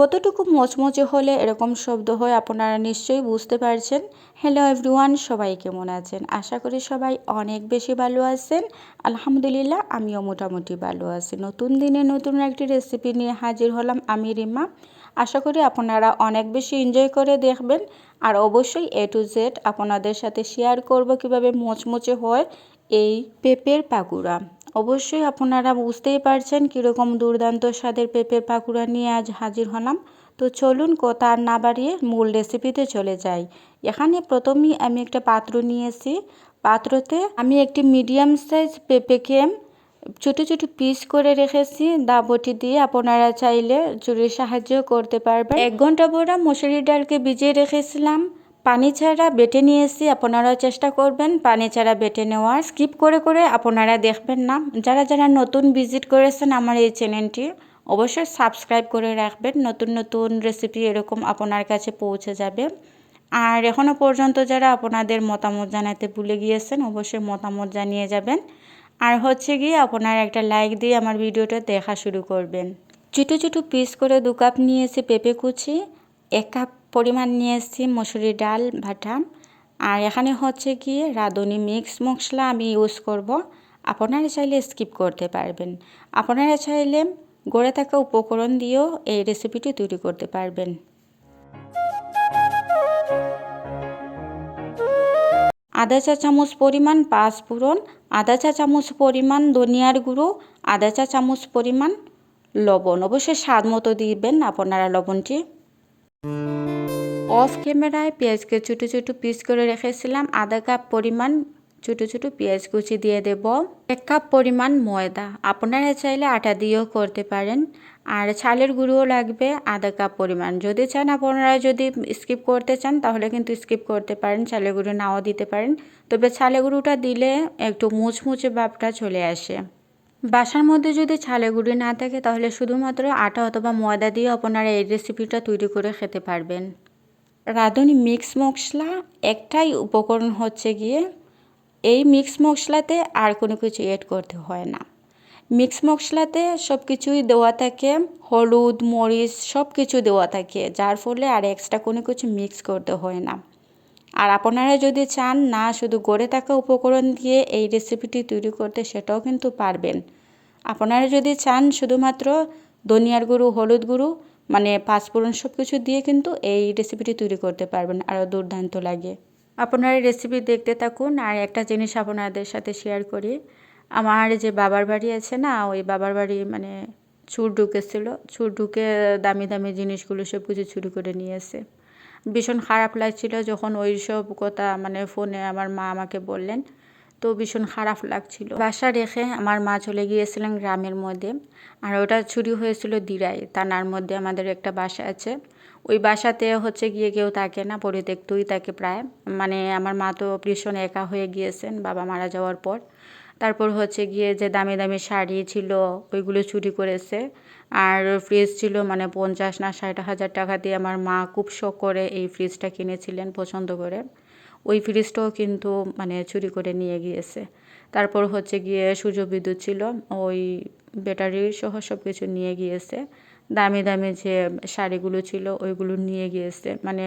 কতটুকু মচমচে হলে এরকম শব্দ হয় আপনারা নিশ্চয়ই বুঝতে পারছেন। হ্যালো এভরিওয়ান সবাই কেমন আছেন? আশা করি সবাই অনেক বেশি ভালো আছেন। আলহামদুলিল্লাহ, আমিও মোটামুটি ভালো আছি। নতুন দিনে নতুন একটি রেসিপি নিয়ে হাজির হলাম আমি রিমা। আশা করি আপনারা অনেক বেশি এনজয় করে দেখবেন। আর অবশ্যই এ টু জেড আপনাদের সাথে শেয়ার করব কীভাবে মচমচে হয় এই পেঁপের পাকুড়া অবশ্যই আপনারা বুঝতেই পারছেন কীরকম দুর্দান্ত স্বাদের পেঁপের পাকুড়া নিয়ে আজ হাজির হলাম। তো চলুন কথা আর না বাড়িয়ে মূল রেসিপিতে চলে যাই। এখানে প্রথমেই আমি একটা পাত্র নিয়েছি। পাত্রতে আমি একটি মিডিয়াম সাইজ পেঁপেকে ছোটো ছোটো পিস করে রেখেছি। দাবটি দিয়ে আপনারা চাইলে চুরির সাহায্য করতে পারবেন। এক ঘণ্টা পরে মসুরি ডালকে ভিজিয়ে রেখেছিলাম। পানি ছাড়া বেটে নিয়েছি আপনারাও চেষ্টা করবেন পানি ছাড়া বেটে নেওয়ার। স্কিপ করে করে আপনারা দেখবেন না। যারা যারা নতুন ভিজিট করেছেন আমার এই চ্যানেলটি অবশ্যই সাবস্ক্রাইব করে রাখবেন। নতুন নতুন রেসিপি এরকম আপনার কাছে পৌঁছে যাবে। আর এখনও পর্যন্ত যারা আপনাদের মতামত জানাতে ভুলে গিয়েছেন, অবশ্যই মতামত জানিয়ে যাবেন। আর হচ্ছে গিয়ে আপনারা একটা লাইক দিয়ে আমার ভিডিওটা দেখা শুরু করবেন। ছোটো ছোটো পিস করে দু কাপ নিয়েছি পেঁপে কুচি, এক কাপ পরিমাণ নিয়ে এসেছি মসুরি ডাল, ভাটা। আর এখানে হচ্ছে গিয়ে রাঁধুনি মিক্স মশলা আমি ইউজ করব। আপনারা চাইলে স্কিপ করতে পারবেন। আপনারা চাইলে গড়ে থাকা উপকরণ দিয়েও এই রেসিপিটি তৈরি করতে পারবেন। আধা চা চামচ পরিমাণ পাঁচফোড়ন আধা চা চামচ পরিমাণ ধনিয়ার গুঁড়ো আধা চা চামচ পরিমাণ লবণ। অবশ্যই স্বাদ মতো দিবেন আপনারা লবণটি। অফ ক্যামেরায় পেঁয়াজকে ছোটো ছোটো পিস করে রেখেছিলাম আধা কাপ পরিমাণ ছোটো ছোটো পেঁয়াজ কুচি দিয়ে দেব। এক কাপ পরিমাণ ময়দা। আপনারা চাইলে আটা দিয়েও করতে পারেন আর ছালের গুঁড়োও লাগবে আধা কাপ পরিমাণ। যদি চান আপনারা যদি স্কিপ করতে চান, তাহলে কিন্তু স্কিপ করতে পারেন। ছালের গুঁড়ো নাও দিতে পারেন। তবে ছালের গুঁড়োটা দিলে একটু মুচমুচে ভাবটা চলে আসে। বাসার মধ্যে যদি ছালে গুঁড়ি না থাকে, তাহলে শুধুমাত্র আটা অথবা ময়দা দিয়ে আপনারা এই রেসিপিটা তৈরি করে খেতে পারবেন। রাঁধুনি মিক্স মশলা একটাই উপকরণ হচ্ছে গিয়ে এই মিক্স মশলাতে আর কোনো কিছু এড করতে হয় না। মিক্স মশলাতে সব কিছুই দেওয়া থাকে, হলুদ, মরিচ সব কিছু দেওয়া থাকে, যার ফলে আর এক্সট্রা কোনো কিছু মিক্স করতে হয় না। আর আপনারা যদি চান না শুধু গড়ে থাকা উপকরণ দিয়ে এই রেসিপিটি তৈরি করতে, সেটাও কিন্তু পারবেন। আপনারা যদি চান শুধুমাত্র ধনিয়ার গুঁড়ো, হলুদ গুঁড়ো মানে পাঁচফোড়ন সব কিছু দিয়ে কিন্তু এই রেসিপিটি তৈরি করতে পারবেন আরও দুর্দান্ত লাগে। আপনারা রেসিপি দেখতে থাকুন, আর একটা জিনিস আপনাদের সাথে শেয়ার করি। আমার যে বাবার বাড়ি আছে না, ওই বাবার বাড়ি মানে চুর ঢুকেছিল, চুর ঢুকে দামি দামি জিনিসগুলো সব কিছু চুরি করে নিয়েছে ভীষণ খারাপ লাগছিল যখন ওই সব কথা মানে ফোনে আমার মা আমাকে বললেন তো ভীষণ খারাপ লাগছিল। বাসা রেখে আমার মা চলে গিয়েছিলেন গ্রামের মধ্যে আর ওটা চুরি হয়েছিল দিরাই থানার মধ্যে আমাদের একটা বাসা আছে। ওই বাসাতে হচ্ছে গিয়ে কেউ থাকে না, পরিত্যক্তই থাকে প্রায়। মানে আমার মা তো ভীষণ একা হয়ে গিয়েছেন, বাবা মারা যাওয়ার পর। তারপর হচ্ছে গিয়ে যে দামি দামি শাড়ি ছিল, ওইগুলো চুরি করেছে। আর ফ্রিজ ছিল মানে পঞ্চাশ না ষাট হাজার টাকা দিয়ে আমার মা খুব শখ করে এই ফ্রিজটা কিনেছিলেন পছন্দ করে। ওই ফ্রিজটাও কিন্তু মানে চুরি করে নিয়ে গিয়েছে। তারপর হচ্ছে গিয়ে সূর্য বিদ্যুৎ ছিল, ওই ব্যাটারি সহ সব কিছু নিয়ে গিয়েছে। দামি দামি যে শাড়িগুলো ছিল, ওইগুলো নিয়ে গিয়েছে। মানে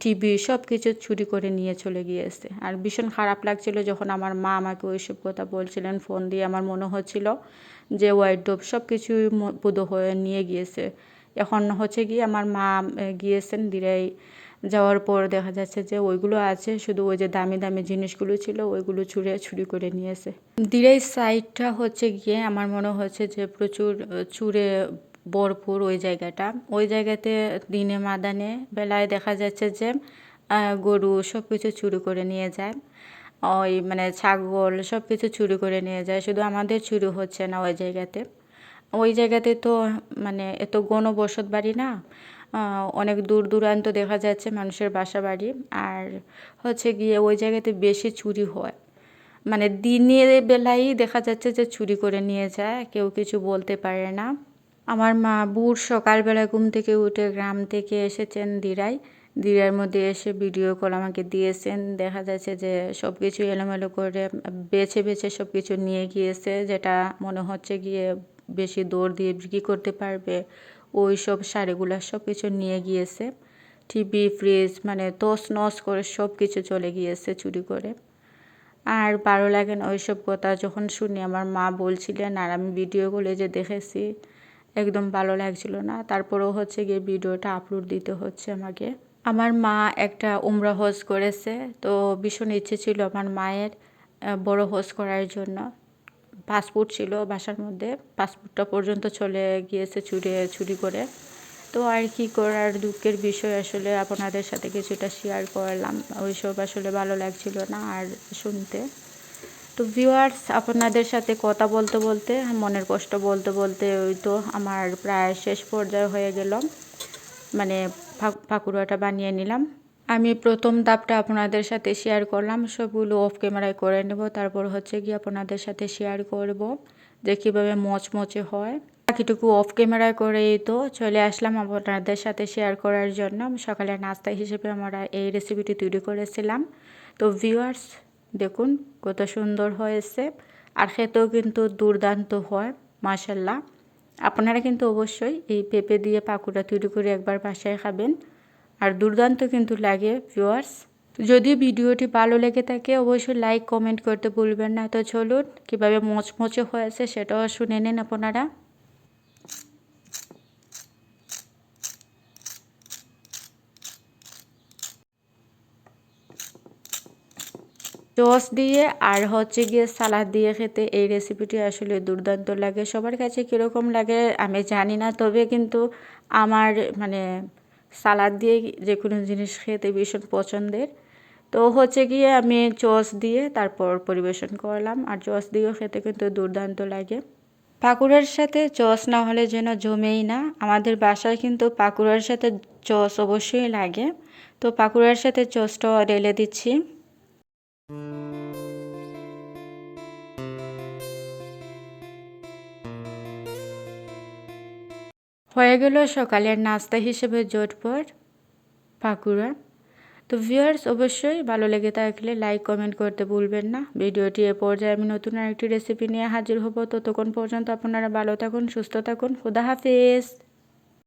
টিভি সব কিছু চুরি করে নিয়ে চলে গিয়েছে। আর ভীষণ খারাপ লাগছিল যখন আমার মা আমাকে ওইসব কথা বলছিলেন, ফোন দিয়ে আমার মনে হচ্ছিল যে ওয়াইড্রোপ সব কিছুই বুধ হয়ে নিয়ে গিয়েছে। এখন হচ্ছে গিয়ে আমার মা গিয়েছেন, দিরাই যাওয়ার পর দেখা যাচ্ছে যে ওইগুলো আছে, শুধু ওই যে দামি দামি জিনিসগুলো ছিল, ওইগুলো ছুঁড়ে চুরি করে নিয়েছে দিরাই সাইডটা হচ্ছে গিয়ে আমার মনে হচ্ছে যে প্রচুর চুরে ভরপুর ওই জায়গাটা। ওই জায়গাতে দিনে মাদানে বেলায় দেখা যাচ্ছে যে গরু সব কিছু চুরি করে নিয়ে যায়। ওই মানে ছাগল সব কিছু চুরি করে নিয়ে যায়, শুধু আমাদের চুরি হচ্ছে না ওই জায়গাতে। ওই জায়গাতে তো মানে এত গণবসত বাড়ি না অনেক দূর দূরান্ত দেখা যাচ্ছে মানুষের বাসা বাড়ি আর হচ্ছে গিয়ে ওই জায়গাতে বেশি চুরি হয়। মানে দিনের বেলায় দেখা যাচ্ছে যে চুরি করে নিয়ে যায়, কেউ কিছু বলতে পারে না। আমার মা বুড় সকালবেলা ঘুম থেকে উঠে গ্রাম থেকে এসেছেন দিরাই দিরার মধ্যে এসে ভিডিও কল আমাকে দিয়েছেন। দেখা যাচ্ছে যে সব কিছু এলোমেলো করে বেছে বেছে সব কিছু নিয়ে গিয়েছে, যেটা মনে হচ্ছে গিয়ে বেশি দৌড় দিয়ে বিক্রি করতে পারবে। ওই সব শাড়িগুলো সব কিছু নিয়ে গিয়েছে। টিভি, ফ্রিজ মানে তস নস করে সব কিছু চলে গিয়েছে চুরি করে। আর ভালো লাগে না ওইসব কথা যখন শুনি আমার মা বলছিলেন, আর আমি ভিডিওগুলো যে দেখেছি, একদম ভালো লাগছিল না। তারপরেও হচ্ছে গিয়ে ভিডিওটা আপলোড দিতে হচ্ছে আমাকে। আমার মা একটা উমরা হোজ করেছে, তো ভীষণ ইচ্ছে ছিল আমার মায়ের বড় হোজ করার জন্য। পাসপোর্ট ছিল বাসার মধ্যে। পাসপোর্টটা পর্যন্ত চলে গিয়েছে চুরি চুরি করে। তো আর কি করার? দুঃখের বিষয় আসলে আপনাদের সাথে কিছুটা শেয়ার করলাম। ওইসব আসলে ভালো লাগছিল না আর শুনতে। তো ভিউয়ার্স আপনাদের সাথে কথা বলতে বলতে, মনের কষ্ট বলতে বলতে ওই তো আমার প্রায় শেষ পর্যায়ে হয়ে গেল। মানে পাকুড়াটা বানিয়ে নিলাম। আমি প্রথম ধাপটা আপনাদের সাথে শেয়ার করলাম, সবগুলো অফ ক্যামেরায় করে নেব। তারপর হচ্ছে কি আপনাদের সাথে শেয়ার করব যে কীভাবে মচমচে হয়। বাকিটুকু অফ ক্যামেরায় করেই তো চলে আসলাম আপনাদের সাথে শেয়ার করার জন্য। সকালে নাস্তা হিসেবে আমরা এই রেসিপিটি তৈরি করেছিলাম। তো ভিউয়ার্স দেখুন কত সুন্দর হয়েছে। আর খেতেও কিন্তু দুর্দান্ত হয় মাসাল্লাহ আপনারা কিন্তু অবশ্যই এই পেঁপে দিয়ে পাকুড়া তৈরি করে একবার বাসায় খাবেন। আর দুর্দান্ত কিন্তু লাগে ভিউয়ার্স যদি ভিডিওটি ভালো লেগে থাকে, অবশ্যই লাইক কমেন্ট করতে ভুলবেন না। তো চলুন, কীভাবে মচমচে হয়েছে সেটাও শুনে নেন আপনারা। সস দিয়ে আর হচ্ছে গিয়ে সালাদ দিয়ে খেতে এই রেসিপিটি আসলে দুর্দান্ত লাগে। সবার কাছে কীরকম লাগে আমি জানি না, তবে কিন্তু আমার মানে সালাদ দিয়ে যে কোনো জিনিস খেতে ভীষণ পছন্দের। তো হচ্ছে গিয়ে আমি চস দিয়ে তারপর পরিবেশন করলাম। আর চস দিয়েও খেতে কিন্তু দুর্দান্ত লাগে। পাকুড়ার সাথে চস না হলে যেন জমেই না। আমাদের বাসায় কিন্তু পাকুড়ার সাথে চস অবশ্যই লাগে। তো পাকুড়ার সাথে চসটাও ঢেলে দিচ্ছি। হয়ে গেল সকালের নাস্তা হিসেবে জটপট, পাকুড়া। তো ভিউয়ার্স অবশ্যই ভালো লেগে থাকলে লাইক কমেন্ট করতে ভুলবেন না। ভিডিওটি এ পর্যায়ে আমি নতুন আরেকটি রেসিপি নিয়ে হাজির হব। ততক্ষণ পর্যন্ত আপনারা ভালো থাকুন, সুস্থ থাকুন। খুদা হাফেজ।